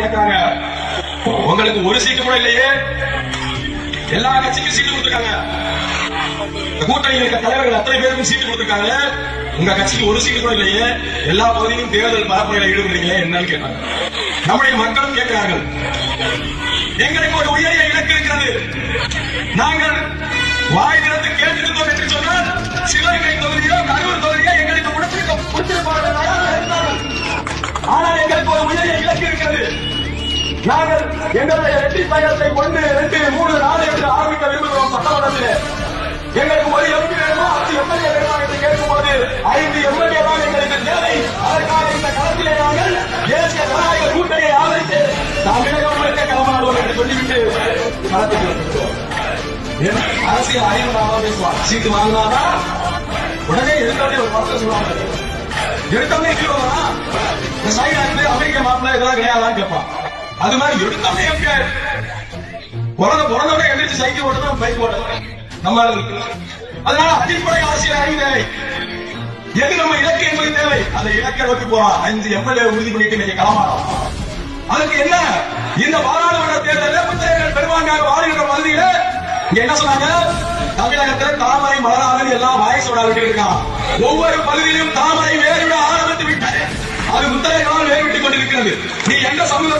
கேட்கறாங்க உங்களுக்கு ஒரு சீட்டு கூட இல்லையே. எல்லா கட்சிக்கும் சீட்டு கொடுத்துருக்காங்க. இந்த கூட்டணியில் இருக்க தலைவர்கள் அத்தனை பேருக்கும் சீட்டு கொடுத்துருக்காங்க உங்க கட்சிக்கு ஒரு சீட்டு கூட இல்லையே. எல்லா பகுதியிலும் தேர்தல் பரப்புரையில ஈடுபடுறீங்களே என்னன்னு கேட்டாங்க. நம்முடைய மக்களும் கேட்கிறார்கள். எங்களுக்கு ஒரு உயரிய இலக்கு இருக்கிறது. நாங்கள் வாய்கிறது ஆனால் எங்களுக்கு ஒரு உயரிய இலக்கு இருக்கிறது நாங்கள் எங்களுடைய வெற்றி பயணத்தை ஒன்று ரெண்டு மூணு நாலு என்று ஆரம்பிக்க விரும்புகிறோம் சட்டமன்றத்தில் எங்களுக்கு ஒரு எம்பி வேணுமா? அது எம்எல்ஏ வேணுமா என்று கேட்கும்போது ஐந்து எம்எல்ஏ தான் எங்களுக்கு தேவை. அதற்காக இந்த களத்திலே நாங்கள் தேசிய ஜனநாயக கூட்டணியை ஆதரித்து தமிழகம் முழுக்க களமாடுவோம் என்று சொல்லிவிட்டு களத்துக்கு வந்துவிட்டோம். அரசியல் அறிவு நாம பேசுவார் சீட்டு வாங்கினாதான் உடனே எடுத்தோடனே ஒரு படத்தை சொல்லுவாங்க. எடுத்தோடனே ஹீரோவா இந்த அமெரிக்க மாப்பிள்ள இதெல்லாம் கிடையாதான்னு கேட்பான். அது மாதிரி எடுத்தவனே எம்ஜிஆர் பிறந்த பிறந்தவனே எந்திரிச்சு சைக்கிள் ஓட்டணும் பைக் ஓட்டணும் நம்ம அதனால அடிப்படை அரசியல் அறிவிலை எது நம்ம இலக்கு என்பது தேவை? அந்த இலக்கை நோக்கி போறோம் அஞ்சு எம்எல்ஏ உறுதி பண்ணிட்டு இன்னைக்கு களமாறோம் அதுக்கு என்ன? இந்த பாராளுமன்ற தேர்தலில் புத்தகங்கள் பெரும்பான்மையாக வாழ்கின்ற பகுதியில என்ன சொன்னாங்க? தமிழகத்தில் தாமரை மலராமல் எல்லாம் வாய்ஸோட விட்டு இருக்கான். ஒவ்வொரு பகுதியிலும் தாமரை வேறுவிட ஆரம்பித்து விட்டது அது முத்தரைகளால் வேறுவிட்டுக் கொண்டிருக்கிறது. நீ எந்த சமூக